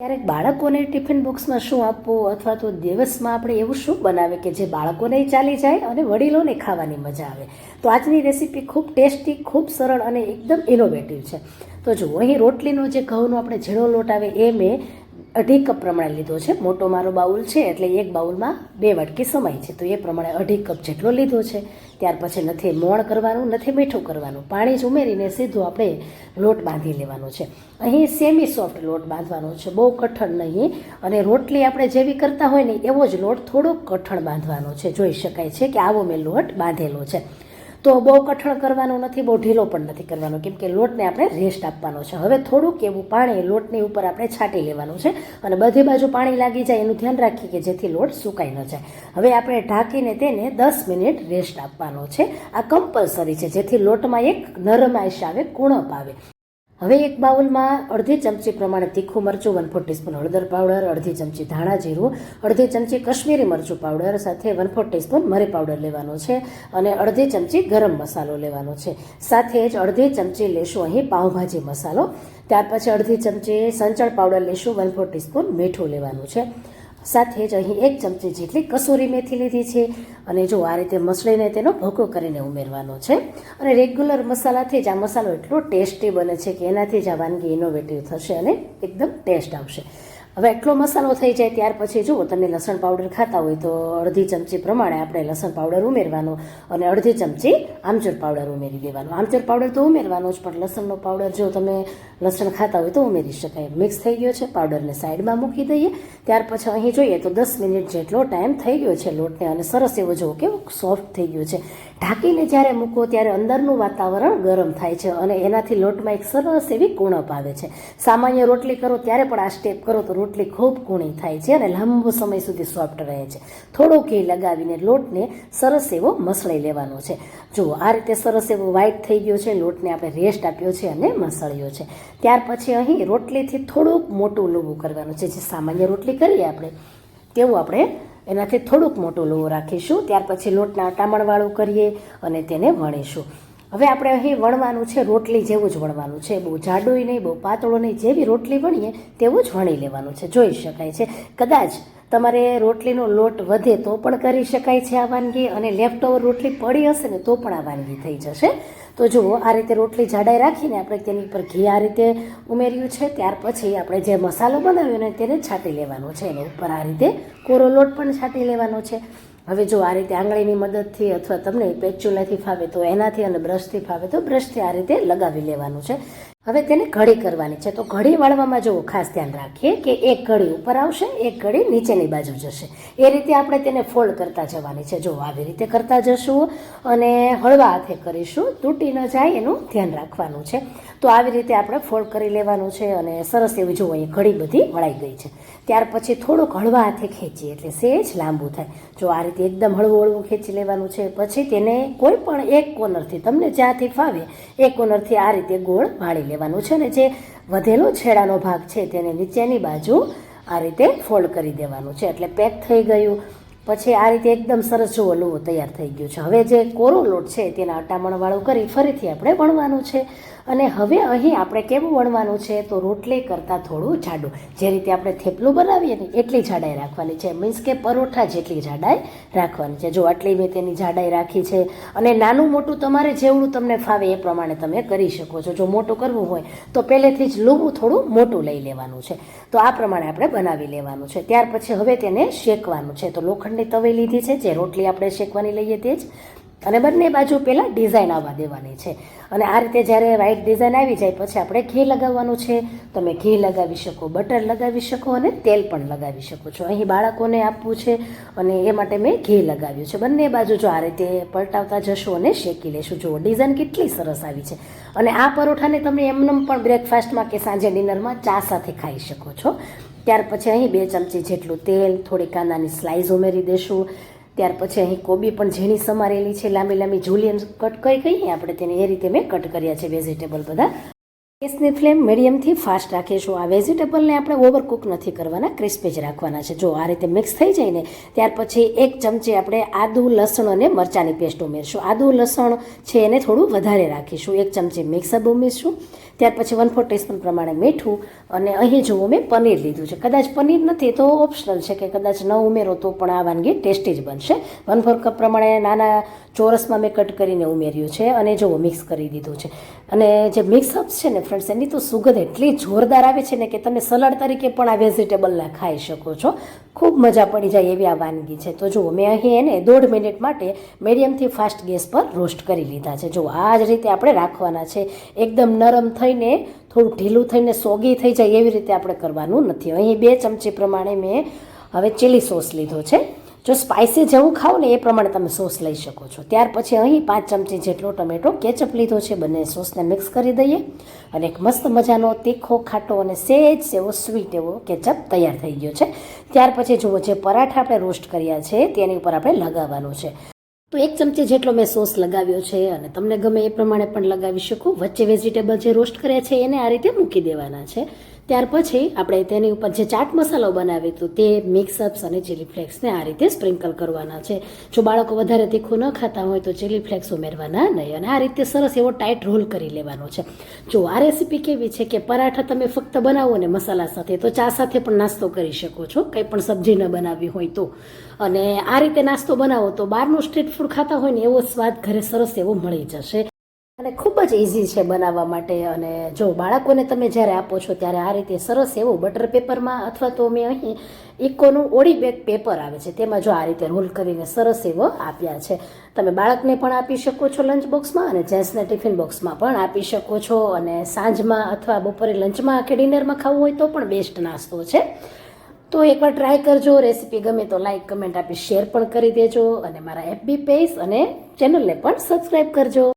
ક્યારેક બાળકોને ટિફિન બોક્સમાં શું આપવું અથવા તો દિવસમાં આપણે એવું શું બનાવે કે જે બાળકોને ચાલી જાય અને વડીલોને ખાવાની મજા આવે? તો આજની રેસીપી ખૂબ ટેસ્ટી, ખૂબ સરળ અને એકદમ ઇનોવેટિવ છે. તો જુઓ, અહીં રોટલીનો જે ઘઉંનો આપણે ઝીણો લોટ આવે એ મેં અઢી કપ પ્રમાણે લીધો છે. મોટો મારો બાઉલ છે એટલે એક બાઉલમાં બે વાટકી સમાય છે. તો એ પ્રમાણે અઢી કપ જેટલો લીધો છે. ત્યાર પછી નથી મોણ કરવાનું, નથી મીઠું કરવાનું. પાણી જ ઉમેરીને સીધું આપણે લોટ બાંધી લેવાનો છે. અહીં સેમી સોફ્ટ લોટ બાંધવાનો છે. બહુ કઠણ નહીં. અને રોટલી આપણે જેવી કરતા હોય ને એવો જ લોટ થોડોક કઠણ બાંધવાનો છે. જોઈ શકાય છે કે આવો મેં લોટ બાંધેલો છે. તો બહુ કઠણ કરવાનું નથી, બહુ ઢીલો પણ નથી કરવાનો. કેમ કે લોટને આપણે રેસ્ટ આપવાનો છે. હવે થોડુંક એવું પાણી લોટની ઉપર આપણે છાંટી લેવાનું છે અને બધી બાજુ પાણી લાગી જાય એનું ધ્યાન રાખીએ કે જેથી લોટ સુકાઈ ન જાય. હવે આપણે ઢાંકીને તેને દસ મિનિટ રેસ્ટ આપવાનો છે. આ કમ્પલસરી છે, જેથી લોટમાં એક નરમાઈશ આવે, કુણપ આવે. હવે એક બાઉલમાં અડધી ચમચી પ્રમાણે તીખું મરચું વન ફોર ટીસ્પૂન હળદર પાવડર અડધી ચમચી ધાણા જીરું, અડધી ચમચી કશ્મીરી મરચું પાવડર સાથે વન ફોર ટીસ્પૂન મરી પાવડર લેવાનો છે અને અડધી ચમચી ગરમ મસાલો લેવાનો છે. સાથે જ અડધી ચમચી લેશું અહીં પાઉંભાજી મસાલો. ત્યાર પછી અડધી ચમચી સંચળ પાવડર લેશું વન ફોર ટીસ્પૂન મીઠું લેવાનું છે. સાથે જ અહીં એક ચમચી જેટલી કસૂરી મેથી લીધી છે. અને જો આ રીતે મસળીને તેનો ભૂકો કરીને ઉમેરવાનો છે. અને રેગ્યુલર મસાલાથી જ આ મસાલો એટલો ટેસ્ટી બને છે કે એનાથી જ આ વાનગી ઇનોવેટિવ થશે અને એકદમ ટેસ્ટ આવશે. હવે એટલો મસાલો થઈ જાય ત્યાર પછી જુઓ, તમે લસણ પાવડર ખાતા હોય તો અડધી ચમચી પ્રમાણે આપણે લસણ પાવડર ઉમેરવાનો અને અડધી ચમચી આમચૂર પાવડર ઉમેરી દેવાનો. આમચૂર પાવડર તો ઉમેરવાનો જ, પણ લસણનો પાવડર જો તમે લસણ ખાતા હોય તો ઉમેરી શકાય. મિક્સ થઈ ગયો છે, પાવડરને સાઈડમાં મૂકી દઈએ. ત્યાર પછી અહીં જોઈએ તો દસ મિનિટ જેટલો ટાઈમ થઈ ગયો છે લોટને, અને સરસ એવો જુઓ કે સોફ્ટ થઈ ગયો છે. ઢાંકીને જ્યારે મૂકો ત્યારે અંદરનું વાતાવરણ ગરમ થાય છે અને એનાથી લોટમાં એક સરસ એવી કુણપ આવે છે. સામાન્ય રોટલી કરો ત્યારે પણ આ સ્ટેપ કરો તો રોટલી ખૂબ કૂણી થાય છે અને લાંબો સમય સુધી સોફ્ટ રહે છે. થોડો ઘી લગાવીને લોટને સરસ એવો મસળી લેવાનો છે. જુઓ આ રીતે સરસ એવો વ્હાઈટ થઈ ગયો છે, લોટને આપણે રેસ્ટ આપ્યો છે અને મસળ્યો છે. ત્યાર પછી અહીં રોટલીથી થોડુંક મોટું લોબું કરવાનું છે. જે સામાન્ય રોટલી કરીએ આપણે, તેવું આપણે એનાથી થોડુંક મોટું લોવો રાખીશું, ત્યાર પછી લોટના અટામણવાળું કરીએ અને તેને વણીશું. હવે આપણે અહીં વણવાનું છે, રોટલી જેવું જ વણવાનું છે. બહુ જાડું નહીં, બહુ પાતળો નહીં, જેવી રોટલી વણીએ તેવું જ વણી લેવાનું છે. જોઈ શકાય છે. કદાચ તમારે રોટલીનો લોટ વધે તો પણ કરી શકાય છે આ વાનગી, અને લેફ્ટ ઓવર રોટલી પડી હશે ને તો પણ આ વાનગી થઈ જશે. તો જુઓ, આ રીતે રોટલી જાડાઈ રાખીને આપણે તેની ઉપર ઘી આ રીતે ઉમેર્યું છે. ત્યાર પછી આપણે જે મસાલો બનાવ્યો ને તેને છાંટી લેવાનો છે. એની ઉપર આ રીતે કોરો લોટ પણ છાંટી લેવાનો છે. હવે જો આ રીતે આંગળીની મદદથી અથવા તમને પેચ્યુલાથી ફાવે તો એનાથી અને બ્રશથી ફાવે તો બ્રશથી આ રીતે લગાવી લેવાનું છે. હવે તેને ઘડી કરવાની છે. તો ઘડી વાળવામાં જો ખાસ ધ્યાન રાખીએ કે એક ઘડી ઉપર આવશે, એક ઘડી નીચેની બાજુ જશે. એ રીતે આપણે તેને ફોલ્ડ કરતા જવાની છે. જો આવી રીતે કરતા જશું અને હળવા હાથે કરીશું, તૂટી ન જાય એનું ધ્યાન રાખવાનું છે. તો આવી રીતે આપણે ફોલ્ડ કરી લેવાનું છે અને સરસ એવી જુઓ, અહીં ઘડી બધી વળાઈ ગઈ છે. ત્યાર પછી થોડુંક હળવા હાથે ખેંચીએ એટલે સેજ લાંબુ થાય. જો આ રીતે એકદમ હળવું હળવું ખેંચી લેવાનું છે, પછી તેને કોઈ પણ એક કોર્નરથી તમને જ્યાંથી ફાવે એ કોર્નરથી આ રીતે ગોળ વાળી લેવાનું છે અને જે વધેલો છેડાનો ભાગ છે તેને નીચેની બાજુ આ રીતે ફોલ્ડ કરી દેવાનું છે. એટલે પેક થઈ ગયું. પછી આ રીતે એકદમ સરસ જુઓ લોવો તૈયાર થઈ ગયું છે. હવે જે કોરો લોટ છે તેના અટામણવાળું કરી ફરીથી આપણે વણવાનું છે. અને હવે અહીં આપણે કેવું વણવાનું છે? તો રોટલી કરતાં થોડું જાડું. જે રીતે આપણે થેપલું બનાવીએ ને, એટલી જાડાઈ રાખવાની છે. મીન્સ કે પરોઠા જેટલી જાડાઈ રાખવાની છે. જો આટલી મેં તેની જાડાઈ રાખી છે અને નાનું મોટું તમારે જેવડું તમને ફાવે એ પ્રમાણે તમે કરી શકો છો. જો મોટું કરવું હોય, તો પહેલેથી જ લૂવું થોડું મોટું લઈ લેવાનું છે. તો આ પ્રમાણે આપણે બનાવી લેવાનું છે. ત્યાર પછી હવે તેને શેકવાનું છે. તો લોખંડની તવી લીધી છે. જે રોટલી આપણે શેકવાની લઈએ તે જ. અને બંને બાજુ પહેલાં ડિઝાઇન આવવા દેવાની છે. અને આ રીતે જ્યારે વ્હાઈટ ડિઝાઇન આવી જાય, પછી આપણે ઘી લગાવવાનું છે. તમે ઘી લગાવી શકો બટર લગાવી શકો અને તેલ પણ લગાવી શકો છો. અહીં બાળકોને આપવું છે અને એ માટે મેં ઘી લગાવ્યું છે. બંને બાજુ જો આ રીતે પલટાવતા જશો અને શેકી લેશું. જુઓ ડિઝાઇન કેટલી સરસ આવી છે. અને આ પરોઠાને તમે એમનેમ પણ બ્રેકફાસ્ટમાં કે સાંજે ડિનરમાં ચા સાથે ખાઈ શકો છો. ત્યાર પછી અહીં બે ચમચી જેટલું તેલ થોડી કાંદાની સ્લાઇસ ઉમેરી દેશું. ત્યાર પછી અહીં કોબી પણ ઝીણી સમારેલી છે. લાંબી લાંબી જુલિયન કટ કરી કહીએ. આપણે તેને એ રીતે મેં કટ કર્યા છે વેજીટેબલ બધા. ગેસની ફ્લેમ મીડિયમથી ફાસ્ટ રાખીશું. આ વેજીટેબલને આપણે ઓવરકુક નથી કરવાના ક્રિસ્પી જ રાખવાના છે. જો આ રીતે મિક્સ થઈ જાય ને, ત્યાર પછી એક ચમચી આપણે આદુ, લસણ અને મરચાંની પેસ્ટ ઉમેરશું. આદુ, લસણ છે એને થોડું વધારે રાખીશું. એક ચમચી મિક્સઅપ ઉમેરશું. ત્યાર પછી વન ફોર ટીસ્પૂન પ્રમાણે મીઠું અને અહીં જુઓ મેં પનીર લીધું છે. કદાચ પનીર નથી તો ઓપ્શનલ છે કે કદાચ ન ઉમેરો તો પણ આ વાનગી ટેસ્ટી જ બનશે. વન ફોર કપ પ્રમાણે નાના ચોરસમાં મેં કટ કરીને ઉમેર્યું છે અને જુઓ મિક્સ કરી દીધું છે. અને જે મિક્સઅપ્સ છે ને ફ્રેન્ડ્સ એની તો સુગંધ એટલી જોરદાર આવે છે ને કે તમે સલાડ તરીકે પણ આ વેજીટેબલના ખાઈ શકો છો. ખૂબ મજા પડી જાય એવી આ વાનગી છે. તો જુઓ મેં અહીં એને દોઢ મિનિટ માટે મીડિયમથી ફાસ્ટ ગેસ પર રોસ્ટ કરી લીધા છે. જુઓ આ જ રીતે આપણે રાખવાના છે. એકદમ નરમ થઈને થોડું ઢીલું થઈને સોગી થઈ જાય એવી રીતે આપણે કરવાનું નથી. અહીં બે ચમચી પ્રમાણે મેં હવે ચીલી સોસ લીધો છે. જો સ્પાઇસી જેવું ખાઓ ને એ પ્રમાણે તમે સોસ લઈ શકો છો. ત્યાર પછી અહીં પાંચ ચમચી જેટલો ટમેટો કેચઅપ લીધો છે, બંને સોસને મિક્સ કરી દઈએ અને એક મસ્ત મજાનો તીખો, ખાટો અને સેજ એવો સ્વીટ એવો કેચઅપ તૈયાર થઈ ગયો છે. ત્યાર પછી જુઓ, જે પરાઠા આપણે રોસ્ટ કર્યા છે, તેની ઉપર આપણે લગાવવાનું છે. તો એક ચમચી જેટલો મેં સોસ લગાવ્યો છે અને તમને ગમે એ પ્રમાણે પણ લગાવી શકો. વચ્ચે વેજીટેબલ જે રોસ્ટ કર્યા છે એને આ રીતે મૂકી દેવાના છે. ત્યાર પછી આપણે તેની ઉપર જે ચાટ મસાલો બનાવ્યો હતો તે મિક્સઅપ્સ અને ચીલી ફ્લેક્સને આ રીતે સ્પ્રિંકલ કરવાના છે. જો બાળકો વધારે તીખું ન ખાતા હોય તો ચીલી ફ્લેક્સ ઉમેરવાના નહીં અને આ રીતે સરસ એવો ટાઈટ રોલ કરી લેવાનો છે. જો આ રેસીપી કેવી છે કે પરાઠા તમે ફક્ત બનાવો ને મસાલા સાથે, તો ચા સાથે પણ નાસ્તો કરી શકો છો. કંઈ પણ સબ્જી ન બનાવી હોય તો. અને આ રીતે નાસ્તો બનાવો તો બહારનું સ્ટ્રીટ ફૂડ ખાતા હોય ને એવો સ્વાદ ઘરે સરસ એવો મળી જશે. અને ખૂબ જ ઇઝી છે બનાવવા માટે. અને જો બાળકોને તમે જ્યારે આપો છો, ત્યારે આ રીતે સરસ એવું બટર પેપરમાં અથવા તો મેં અહીં ઇકોનું ઓડી બેગ પેપર આવે છે, તેમાં જો આ રીતે રોલ કરીને સરસ એવો આપ્યા છે. તમે બાળકને પણ આપી શકો છો લંચ બોક્સમાં અને જેન્ટ્સને ટિફિન બોક્સમાં પણ આપી શકો છો. અને સાંજમાં અથવા બપોરે લંચમાં કે ડિનરમાં ખાવું હોય તો પણ બેસ્ટ નાસ્તો છે. તો એકવાર ટ્રાય કરજો રેસીપી ગમે તો લાઇક કમેન્ટ આપી શેર પણ કરી દેજો. અને મારા એફબી પેજ અને ચેનલને પણ સબસ્ક્રાઈબ કરજો.